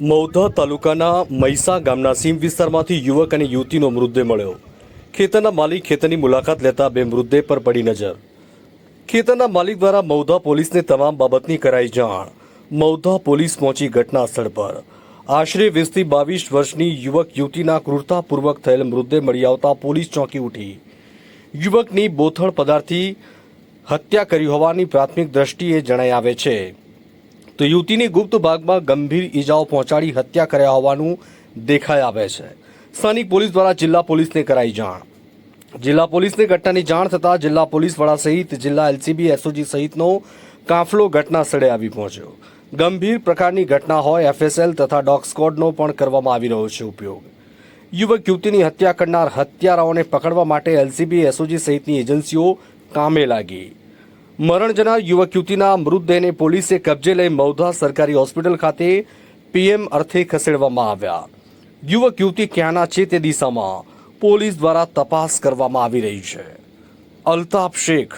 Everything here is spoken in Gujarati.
મૌધા તાલુકાના મૈસા ગામના સીમ વિસ્તારમાંથી યુવક અને યુવતીનો મૃતદેહ મળ્યો. ખેતરના માલિક ખેતરની મુલાકાત લેતા બે મૃતદેહ પર પડી નજર. ખેતરના માલિક દ્વારા મૌધા પોલીસને તમામ બાબતની કરાઈ જાણ. મૌધા પોલીસ પહોંચી ઘટના સ્થળ પર. આશરે વીસથી બાવીસ વર્ષની યુવક યુવતીના ક્રૂરતાપૂર્વક થયેલ મૃતદેહ મળી આવતા પોલીસ ચોંકી ઉઠી. યુવકની બોથળ પદાર્થથી હત્યા કરી હોવાની પ્રાથમિક દ્રષ્ટિએ જણાઈ આવે છે. તો યુવતીની ગુપ્ત ભાગમાં ગંભીર ઈજાઓ પહોંચાડી હત્યા કર્યા હોવાનું દેખાઈ આવે છે. સ્થાનિક પોલીસ દ્વારા જિલ્લા પોલીસને કરાઈ જાણ. જિલ્લા પોલીસને ઘટનાની જાણ થતાં જિલ્લા પોલીસ વડા સહિત જિલ્લા એલસીબી, એસઓજી સહિતનો કાફલો ઘટના સ્થળે આવી પહોંચ્યો. ગંભીર પ્રકારની ઘટના હોય એફએસએલ તથા ડોગ સ્કોડનો પણ કરવામાં આવી રહ્યો છે ઉપયોગ. યુવક યુવતીની હત્યા કરનાર હત્યારાઓને પકડવા માટે એલસીબી, એસઓજી સહિતની એજન્સીઓ કામે લાગી. મરણ જનાર યુવક યુવતીના મૃતદેહને પોલીસે કબજે લઈ મૌધા સરકારી હોસ્પિટલ ખાતે પીએમ અર્થે ખસેડવામાં આવ્યા. યુવક યુવતી ક્યાંના છે તે દિશામાં પોલીસ દ્વારા તપાસ કરવામાં આવી રહી છે. અલ્તાફ શેખ